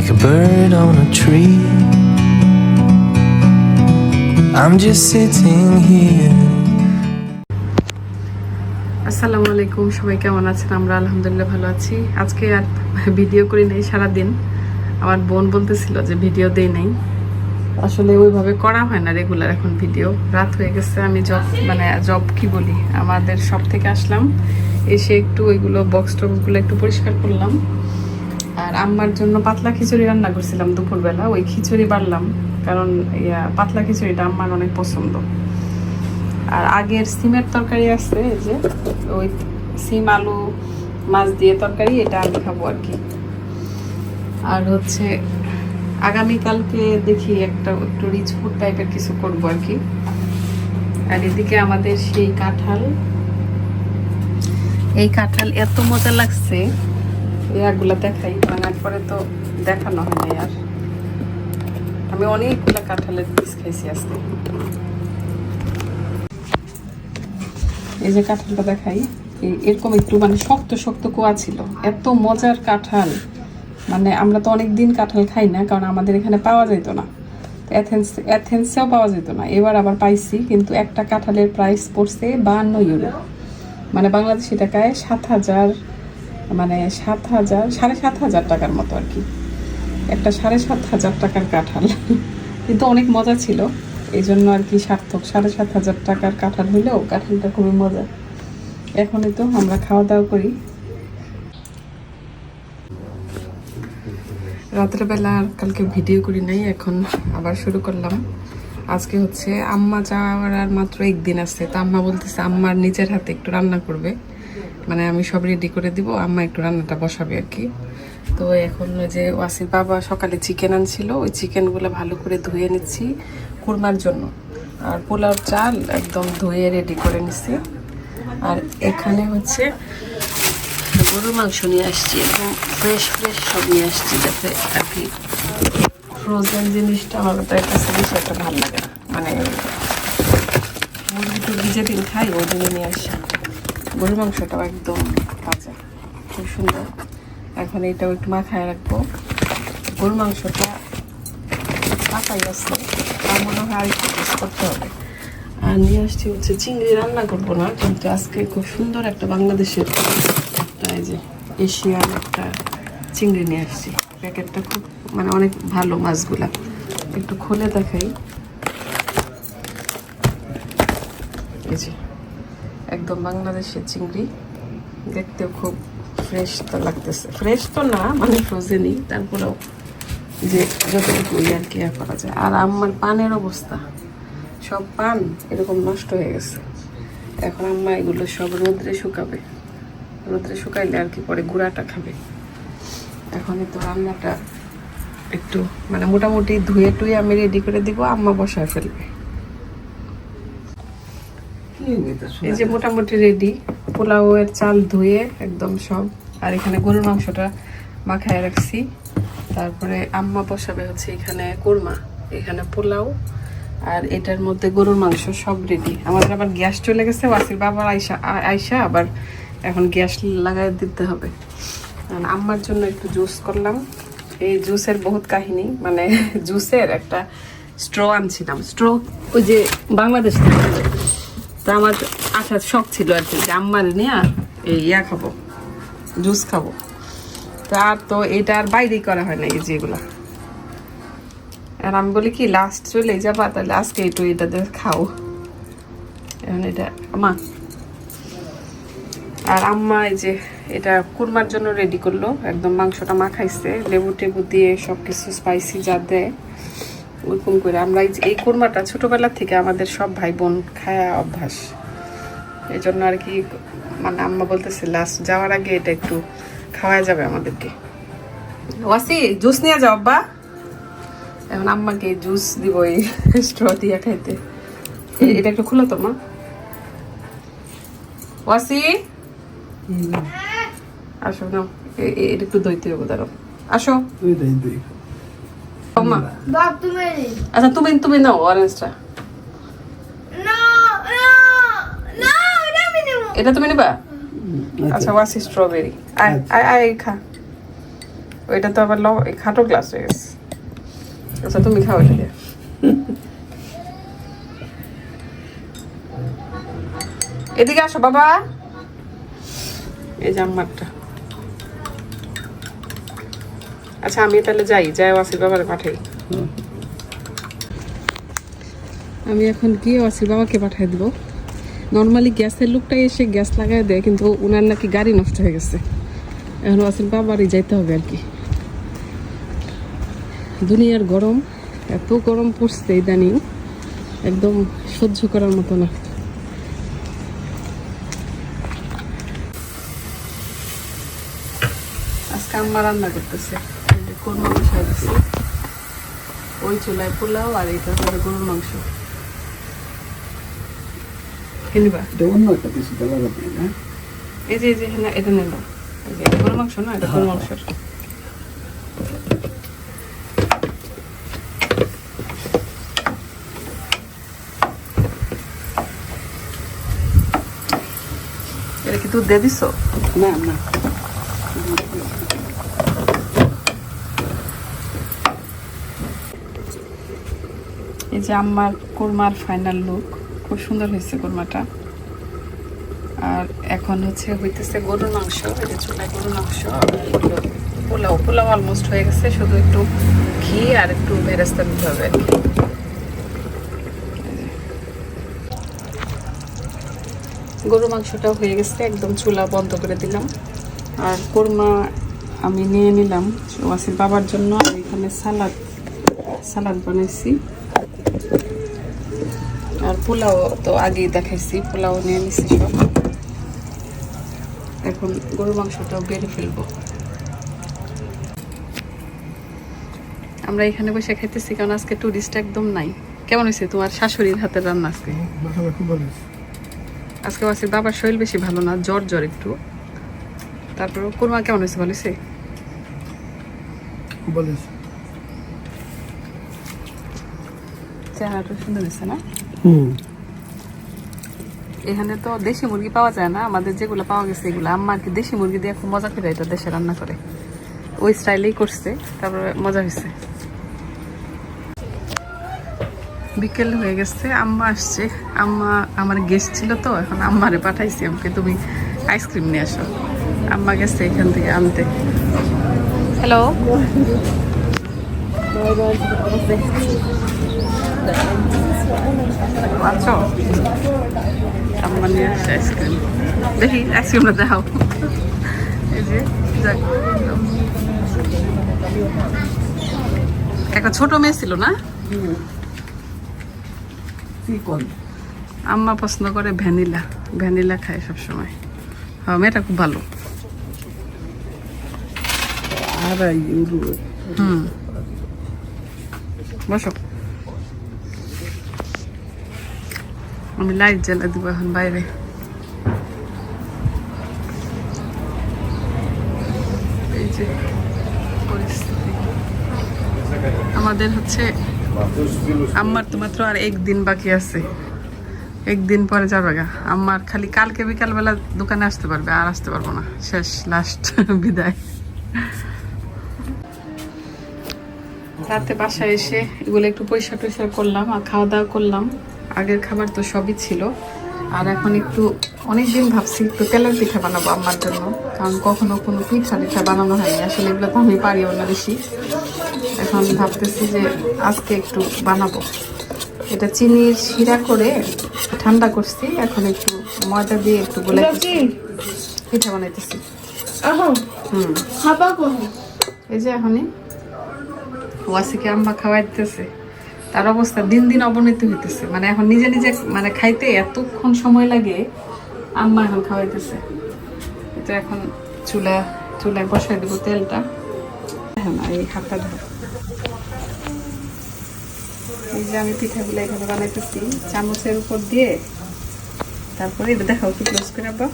like a bird on a tree. I'm just sitting here. আসসালামু আলাইকুম, সবাই কেমন আছেন? আমরা আলহামদুলিল্লাহ ভালো আছি। আজকে আর ভিডিও করি নাই সারাদিন। আমার বোন বলতেছিল যে ভিডিও দেই নাই। আসলে ওইভাবে করা হয় না রেগুলার এখন ভিডিও। রাত হয়ে গেছে, আমি জব মানে জব কি বলি? আমাদের সব থেকে আসলাম। এসে একটু ওইগুলো বক্স টক্সগুলো একটু পরিষ্কার করলাম। আর আম্মার জন্য পাতলা খিচুড়ি রান্না করছিলাম দুপুরবেলা, ওই খিচুড়ি বাড়লাম কারণ ইয়া, পাতলা খিচুড়িটা আম্মার অনেক পছন্দ। আর আগের সিমের তরকারি আছে যে, ওই সিম, আলু, মাছ দিয়ে তরকারি, এটা আমি খাব আর কি। আর হচ্ছে, আগামীকালকে দেখি একটা একটু রিচ ফুড টাইপের কিছু করব আর কি। আর এদিকে আমাদের সেই কাঁঠাল। এই কাঁঠাল এত মজা লাগছে ইয়াগুলো দেখাই ভাঙার পরে তো দেখানো হয় না আর। আমি অনেকগুলো কাঁঠালের পিস খাইছি আজকে। এই যে কাঁঠালটা দেখাই এরকম একটু মানে শক্ত শক্ত কোয়া ছিল। এত মজার কাঁঠাল। মানে আমরা তো অনেক দিন কাঁঠাল খাই না, কারণ আমাদের এখানে পাওয়া যেত না। অ্যাথেন্স অ্যাথেন্সেও পাওয়া যেত না। এবার আবার পাইছি, কিন্তু একটা কাঁঠালের প্রাইস পড়ছে বাহান্ন ইউরো মানে বাংলাদেশি টাকায় সাত হাজার মানে সাত হাজার, সাড়ে সাত হাজার টাকার মতো আর কি। একটা সাড়ে সাত হাজার টাকার কাঁঠাল। কিন্তু অনেক মজা ছিল। এই জন্য আর কি সার্থক। সাড়ে সাত হাজার টাকার কাঁঠাল হলেও কাঁঠালটা খুবই মজা। এখনই তো আমরা খাওয়া দাওয়া করি। রাতের বেলা আর কালকে ভিডিও করি নাই, এখন আবার শুরু করলাম। আজকে হচ্ছে আম্মা যাওয়ার আর মাত্র একদিন আছে। তো আম্মা বলতেছে, আম্মার নিজের হাতে একটু রান্না করবে। মানে আমি সব রেডি করে দিব, আম্মা একটু রান্নাটা বসাবে আর কি। তো এখন যে ওয়াসির বাবা সকালে চিকেন আনছিল, ওই চিকেনগুলো ভালো করে ধুয়ে নিচ্ছি কুরমার জন্য। আর পোলাও চাল একদম ধুয়ে রেডি করে নিচ্ছি আর এখানে হচ্ছে গরুর মাংস নিয়ে আসছি একদম ফ্রেশ ফ্রেশ সব নিয়ে আসছি যাতে আর কি ফ্রোজেন জিনিসটা আমার তার কাছে বেশি একটা ভালো লাগে না। মানে মুরগি টুরগি যেদিন খাই, ওই দিনে নিয়ে আসি গরুর মাংসটাও একদম তাজা, খুব সুন্দর। এখন এটাও একটু মাখায় রাখব। গরুর মাংসটা পাকাই আসছে তার মনে হয় আরেকটু টেস্ট করতে হবে। আর নিয়ে আসছি হচ্ছে চিংড়ি, রান্না করব না, কিন্তু আজকে খুব সুন্দর একটা বাংলাদেশের একটা এই যে এশিয়ান একটা চিংড়ি নিয়ে আসছি। প্যাকেটটা খুব মানে অনেক ভালো মাছগুলা। একটু খুলে দেখাই এই যে একদম বাংলাদেশের চিংড়ি দেখতেও খুব ফ্রেশ তো লাগতেছে। ফ্রেশ তো না মানে ফ্রোজেনই তারপরেও যে যতটুকু আর কি ইয়ে করা যায়। আর আমার পানের অবস্থা, সব পান এরকম নষ্ট হয়ে গেছে। এখন আম্মা এগুলো সব রোদ্রে শুকাবে। রোদ্রে শুকাইলে আর কি পরে গুঁড়াটা খাবে। এখনই তো রান্নাটা একটু মানে মোটামুটি ধুয়ে টুয়ে আমি রেডি করে দিব, আম্মা বসায় ফেলবে। এই যে মোটামুটি রেডি পোলাওয়ের চাল ধুয়ে একদম সব। আর এখানে গরুর মাংসটা মাখায় রাখছি। তারপরে আম্মা বসাবে হচ্ছে এখানে কোরমা এখানে পোলাও আর এটার মধ্যে গরুর মাংস সব রেডি আমাদের আবার গ্যাস চলে গেছে ওয়াসির বাবার আইসা আইসা আবার এখন গ্যাস লাগাই দিতে হবে। আর আম্মার জন্য একটু জুস করলাম। এই জুসের বহুত কাহিনী মানে জুসের একটা স্ট্র আনছিলাম। স্ট্র ওই যে বাংলাদেশ থেকে। তা আমার আসার শখ ছিল আর কি আম্মার নিয়ে এই ইয়া খাব, জুস খাব। তার তো এটা আর বাইরেই করা হয় না এই যেগুলা। আর আমি বলি কি লাস্ট চলে যাবা, তাহলে আজকে একটু এটা দিয়ে খাও। এখন এটা আমা আর আম্মা এই যে, এটা কুরমার জন্য রেডি করল, একদম মাংসটা মাখাইছে লেবু টেবু দিয়ে সব কিছু স্পাইসি যা দেয়। ওরকম করে। আমরা এই কুরমাটা ছোটবেলা থেকে আমাদের সব ভাই বোন খায়া অভ্যাস। এই জন্য আর কি মানে আম্মা বলতেছে লাস্ট যাওয়ার আগে এটা একটু খাওয়া যাবে আমাদেরকে। ওয়াসি জুস নিয়ে যাও আব্বা। এখন আম্মাকে জুস দিব এই স্ট্র দিয়ে খাইতে। এটা একটু খুলো তো মা। ওয়াসি? আসো এ- এটা একটু দইতে হবে দাঁড়াও। আসো। আচ্ছা তুমি তুমি নাও অরেঞ্জটা না না না এটা তুমি নেবা আচ্ছা ওয়াসি স্ট্রবেরি আয় আয় আয় খা ওইটা তো আবার খাটো গ্লাস হয়ে গেছে আচ্ছা তুমি খাও এটা দিয়ে। এদিকে আসো বাবা এই যে আচ্ছা আমি তাহলে যাই যাই ওয়াসির বাবারে পাঠাই আমি এখন গিয়ে ওয়াসির বাবাকে পাঠিয়ে দেবো। নর্মালি গ্যাসের লোকটা এসে গ্যাস লাগাই দেয় কিন্তু ওনার নাকি গাড়ি নষ্ট হয়ে গেছে। এখন ওয়াসির বাবারই যাইতে হবে আর কি। দুনিয়ার গরম এত গরম পড়ছে ইদানিং। একদম সহ্য করার মতো না। আজকে আম্মা রান্না করতেছে। কোরমা বসাই দিছে ওই চুলায় পোলাও আর এটা হলো গরুর মাংস। কিনবা অন্য একটা কিছু দেওয়া যাবে না এই যে এই যে এটা নিল এটা গরুর মাংস না এটা গরুর মাংস এটা কি দুধ দিয়ে দিছো? না না। এই যে আম্মার কোরমার ফাইনাল লুক খুব সুন্দর হয়েছে কোরমাটা। আর এখন হচ্ছে হইতেছে গরুর মাংস চুলায় গরুর মাংস। পোলাও পোলাও অলমোস্ট হয়ে গেছে, শুধু একটু ঘি আর একটু বেরেস্তা দিতে হবে গরু মাংসটাও হয়ে গেছে, একদম চুলা বন্ধ করে দিলাম। আর কোরমা আমি নিয়ে নিলাম, ওয়াসির বাবার জন্য। আর এখানে সালাদ সালাদ বানাইছি। পোলাও তো আগেই দেখাইছি পোলাও নিয়ে নিছি সব। এখন গরু মাংসটাও বেড়ে ফেলব। আমরা এখানে বসে খাইতেছি কারণ আজকে টুরিস্ট একদম নাই। কেমন হয়েছে তোমার শাশুড়ির হাতের রান্না আজকে। আজকে ওয়াসির বাবার শরীর বেশি ভালো না জ্বর জ্বর একটু। তারপর কোরমা কেমন হয়েছে ভালো হয়েছে। চেহারাটা সুন্দর হয়েছে না? এখানে তো দেশি মুরগি পাওয়া যায় না আমাদের যেগুলো পাওয়া গেছে এগুলো। আম্মা আর কি দেশি মুরগি দিয়ে খুব মজা করে এটা দেশে রান্না করে। ওই স্টাইলেই করছে তারপরে মজা হয়েছে বিকেল হয়ে গেছে আম্মা আসছে। আম্মা আমার গেস্ট ছিল তো এখন আম্মারে পাঠাইছি আমাকে তুমি আইসক্রিম নিয়ে আসো। আম্মা গেছে এখান থেকে আনতে। হ্যালো আম্মা নিয়ে আসছে আইসক্রিম দেখি আইসক্রিমটা দেখাও। এই যে যাক একটা ছোট মেয়ে ছিল না? আম্মা পছন্দ করে ভ্যানিলা। ভ্যানিলা খায় সবসময়। হ্যাঁ মেয়েটা খুব ভালো। হুম। বসো। আমি লাইট জ্বালা দিব এখন বাইরে। এই যে আমাদের হচ্ছে আম্মার তো মাত্র আর একদিন বাকি আছে। একদিন পরে যাবে গা। আম্মার খালি কালকে বিকালবেলা দোকানে আসতে পারবে, আর আসতে পারব না। শেষ লাস্ট বিদায়। রাতে বাসায় এসে এগুলো একটু পরিষ্কার টরিষ্কার করলাম আর খাওয়া দাওয়া করলাম। আগের খাবার তো সবই ছিল। আর এখন একটু অনেক দিন ভাবছি একটু তেলের পিঠা বানাবো আমার জন্য। কারণ কখনো কোনো পিঠা পিঠা বানানো হয়নি। আসলে এগুলো তো আমি পারিও না বেশি এখন ভাবতেছি যে আজকে একটু বানাবো। এটা চিনির শিরা করে ঠান্ডা করছি। এখন একটু ময়দা দিয়ে একটু বলে পিঠা বানাইতেছি। আহো হুম। এই যে এখনই ওয়াসিকে আম্মা খাওয়াই দিতেছে তার অবস্থা দিন দিন অবনতি হইতেছে। মানে এখন নিজে নিজে মানে খাইতে এতক্ষণ সময় লাগে, আম্মা এখন খাওয়াইতেছে। তো এখন চুলা, চুলায় বসাই দেবো তেলটা। হ্যাঁ এই হাতটা ধরো। এই যে আমি পিঠাগুলো এখানে বানাইতেছি, চামচের উপর দিয়ে। তারপরে এটা দেখাও কি ক্লোজ করে আব্বা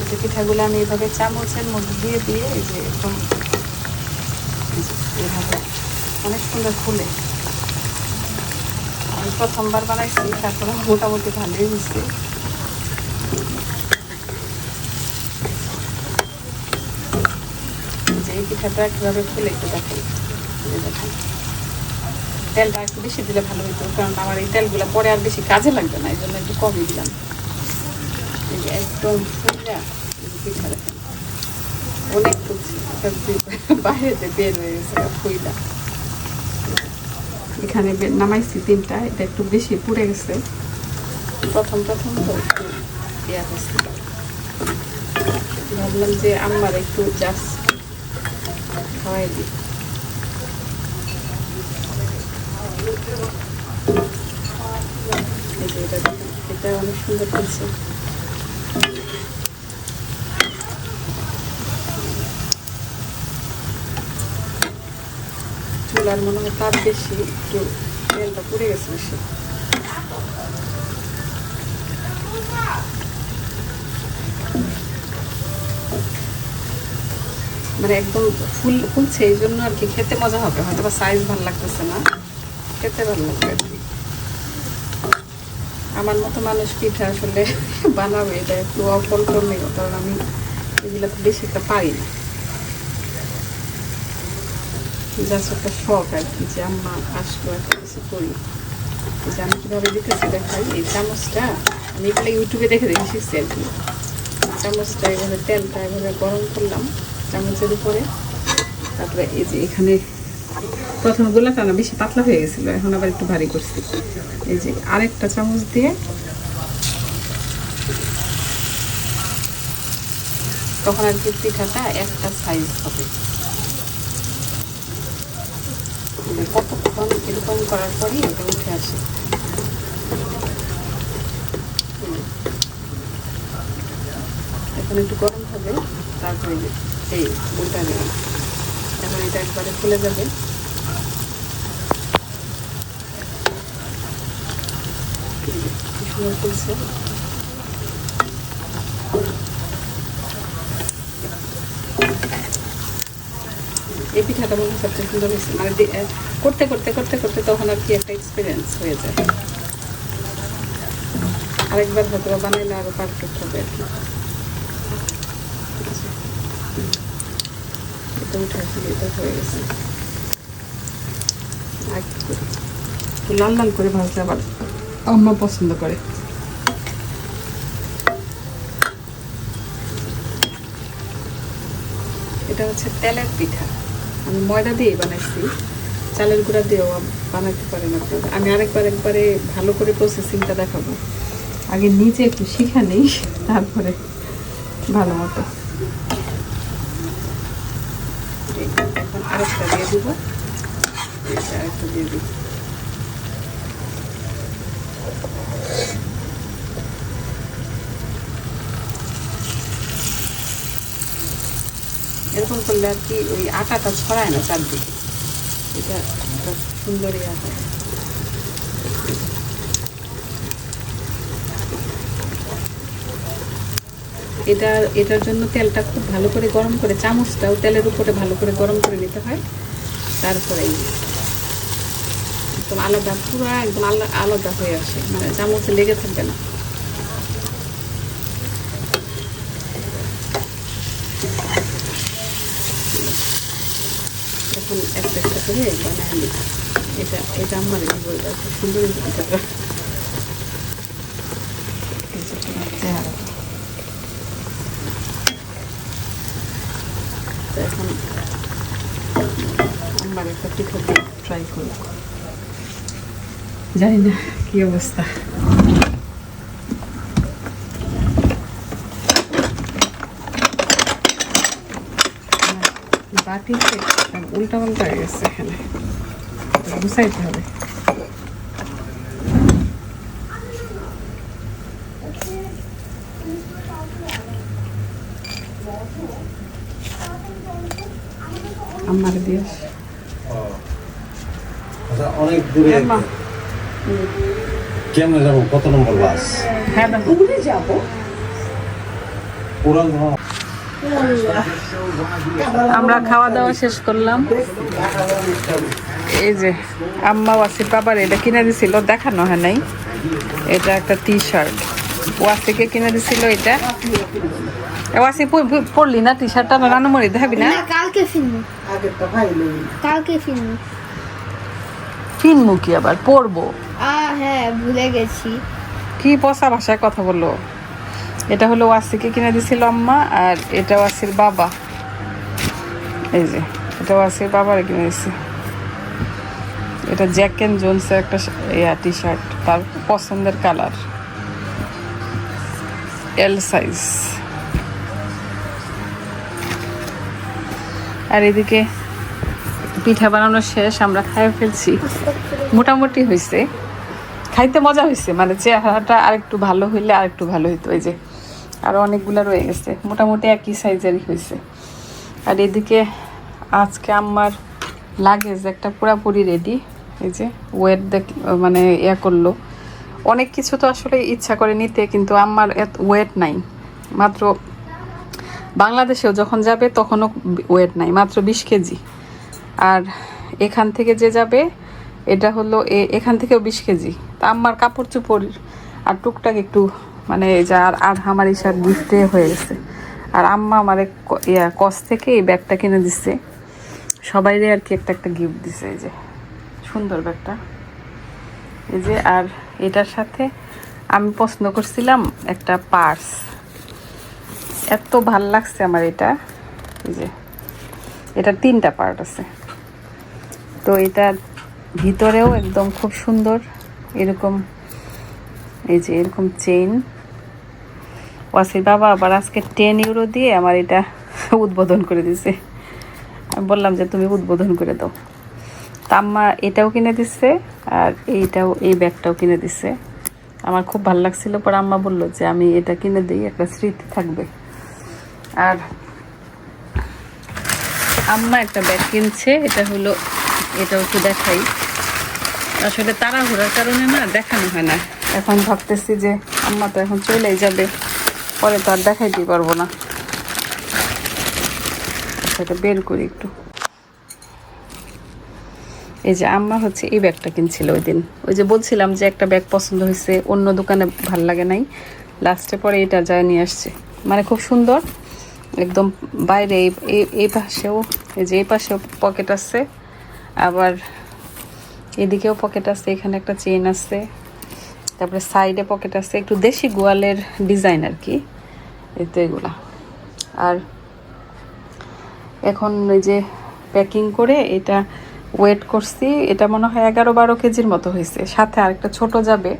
এই যে পিঠাগুলো আমি এভাবে চামচের মধ্যে দিয়ে দিয়ে এই যে একদম এইভাবে অনেক সুন্দর ফুলে। প্রথমবার বানাইছি, তারপরে মোটামুটি ভালোই হয়েছে। যে এই পিঠাটা কীভাবে ফুলে একটু এই দেখেন। তেলটা একটু বেশি দিলে ভালো হতো কারণ আমার এই তেলগুলো পরে আর বেশি কাজে লাগবে না, এই জন্য একটু কমই দিলাম। একদম ফুলটা অনেক বাইরেতে বের এখানে নামাইছি তিনটা, এটা একটু বেশি পুড়ে গেছে। প্রথম প্রথম তো ভাবলাম যে আমার একটু জাস্ট খাওয়াই এটা অনেক সুন্দর করছে চুলার মনে হয় তাপ বেশি একটু তেলটা পুড়ে গেছে বেশি। মানে একদম ফুল ফুলছে, এই জন্য আর কি খেতে মজা হবে হয়তো বা সাইজ ভালো লাগতেছে না। খেতে ভালো লাগবে আর কি। আমার মতো মানুষ পিঠা আসলে বানাবে, এটা একটু অকল্পনীয়, কারণ আমি এগুলো বেশি একটা পারি না। জাস্ট একটা শখ আর কি যে আম্মা আসলো একটা কিছু করি। যে আমি কীভাবে দিতেছি দেখাই, এই চামচটা, আমি এগুলো ইউটিউবে দেখে দেখে শিখছি আর কি। চামচটা এভাবে তেলটা এভাবে গরম করলাম চামচের উপরে। তারপরে এই যে এখানে প্রথমে গোলাটা না বেশি পাতলা হয়ে গেছিল, এখন আবার একটু ভারী করছি। এই যে আরেকটা চামচ দিয়ে তখন আর কি পিঠাটা একটা সাইজ হবে মানে কতক্ষণ এরকম করার পরই এটা উঠে আসে। এখন একটু গরম হবে, তারপরে এই উল্টা নেব। এখন এটা একবারে ফুলে যাবে। সুন্দর ফুলছে। এই পিঠাটা মনে সবচেয়ে সুন্দর হয়েছে। মানে করতে করতে করতে করতে তখন আর কি একটা এক্সপিরিয়েন্স হয়ে যায়। আরেকবার হয়তো বানাইলে আরও পারফেক্ট হবে আর কি। এটা উঠে এটা হয়ে গেছে। লাল লাল করে ভাজলে আবার আম্মা পছন্দ করে। এটা হচ্ছে তেলের পিঠা। আমি ময়দা দিয়ে বানাইছি। চালের গুঁড়া দিয়েও বানাতে পারেন আপনারা। আমি আরেকবার একবারে ভালো করে প্রসেসিংটা দেখাবো। আগে নিজে একটু শিখা নেই, তারপরে ভালো মতো। এখন আরেকটা দিয়ে দিব। আরেকটা দিয়ে দিই এরকম করলে আর কি ওই আটাটা ছড়ায় না চারদিকে। এটা সুন্দর এটা, এটার জন্য তেলটা খুব ভালো করে গরম করে, চামচটাও তেলের উপরে ভালো করে গরম করে নিতে হয়। তারপরে একদম আলাদা, পুরো একদম আলা- আলাদা হয়ে আসে। মানে চামচে লেগে থাকবে না এখন একটা একটা করে বানায় নিই এটা এটা আমার বলটা খুব সুন্দর এখন আমার একটা পিঠা ট্রাই করব। জানি না কি অবস্থা। বাটিতে উল্টা পাল্টা হয়ে গেছে এখানে। গুছাইতে হবে। আমার দিয়ে আচ্ছা অনেক দূরে। মা কেমনে যাব? কত নম্বর বাস? হ্যাঁ পুরান ধরনের আমরা খাওয়া দাওয়া শেষ করলাম। এই যে আম্মা ওয়াসির বাবার এটা কিনে দিছিল দেখানো হয় নাই। এটা একটা টি শার্ট ওয়াসিকে কিনে দিছিল এটা। ওয়াসি প- প- পরলি না টি শার্টটা না রান্নামরি দেখাবি না? কালকে লই কালকে ফিরবো। কিনবো কি আবার? পরবো। আ হ্যাঁ ভুলে গেছি। কি পচা ভাষায় কথা বলল? এটা হলো ওয়াসিকে কিনে দিছিল আম্মা, আর এটা ওয়াসির বাবা। এই যে, এটা ওয়াসির বাবারে কিনে দিছে। এটা জ্যাক এন্ড জোনসের একটা ইয়া টি শার্ট তার পছন্দের কালার। এল সাইজ আর এদিকে পিঠা বানানো শেষ, আমরা খাইয়ে ফেলছি। মোটামুটি হয়েছে খাইতে মজা হয়েছে মানে চেহারাটা আরেকটু ভালো হইলে আরেকটু ভালো হইতো, এই যে। আরও অনেকগুলো রয়ে গেছে। মোটামুটি একই সাইজেরই হয়েছে। আর এদিকে আজকে আমার লাগেজ একটা পুরাপুরি রেডি এই যে ওয়েট দেখ মানে ইয়া করল। অনেক কিছু তো আসলে ইচ্ছা করে নিতে, কিন্তু আমার এত ওয়েট নাই। মাত্র বাংলাদেশেও যখন যাবে তখনও ওয়েট নাই, মাত্র বিশ কেজি। আর এখান থেকে যে যাবে, এটা হলো এখান থেকেও বিশ কেজি। তা আমার কাপড় চোপড় আর টুকটাক একটু মানে এই যে আর আর আমার ইসার বুঝতে হয়ে গেছে। আর আম্মা আমার ইয়া, কস থেকে এই ব্যাগটা কিনে দিচ্ছে সবাইরে আর কি একটা একটা গিফট দিছে এই যে। সুন্দর ব্যাগটা। এই যে, আর এটার সাথে আমি পছন্দ করছিলাম একটা পার্স। এত ভালো লাগছে আমার এটা। এই যে, এটা তিনটা পার্ট আছে। তো এটা ভিতরেও একদম খুব সুন্দর, এরকম এই যে এরকম চেইন ওয়াসির বাবা আবার আজকে টেন ইউরো দিয়ে আমার এটা উদ্বোধন করে দিছে। আমি বললাম যে, তুমি উদ্বোধন করে দাও। তা আম্মা এটাও কিনে দিচ্ছে আর এইটাও, এই ব্যাগটাও কিনে দিচ্ছে। আমার খুব ভালো লাগছিল, পরে আম্মা বলল যে, আমি এটা কিনে দিই, একটা স্মৃতি থাকবে। আর আম্মা একটা ব্যাগ কিনছে, এটা হলো, এটাও একটু দেখাই। আসলে তাড়াহুড়ার কারণে না দেখানো হয় না। এখন ভাবতেছি যে আম্মা তো এখন চলেই যাবে, পরে তো আর দেখাইতে পারব না। সেটা বের করি একটু। এই যে আম্মা হচ্ছে এই ব্যাগটা কিনছিল ওই দিন। ওই যে বলছিলাম যে একটা ব্যাগ পছন্দ হয়েছে, অন্য দোকানে ভালো লাগে নাই। লাস্টে পরে এটা যায় নিয়ে আসছে। মানে খুব সুন্দর, একদম বাইরে এই পাশেও, এই যে এই পাশেও পকেট আছে, আবার এদিকেও পকেট আছে, এখানে একটা চেন আছে। তারপরে সাইডে পকেট আছে একটু দেশি গোয়ালের ডিজাইন আর কি। এই তো এগুলা। আর এখন ওই যে প্যাকিং করে এটা ওয়েট করছি, এটা মনে হয় এগারো বারো কেজির মতো হয়েছে। সাথে আরেকটা ছোট যাবে,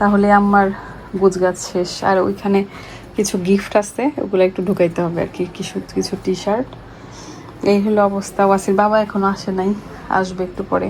তাহলে আমার গুজগাছ শেষ। আর ওইখানে কিছু গিফট আছে, ওগুলো একটু ঢুকাইতে হবে আর কি, কিছু কিছু টি শার্ট এই হলো অবস্থা, ওয়াসির বাবা এখনও আসে নাই, আসবে একটু পরে।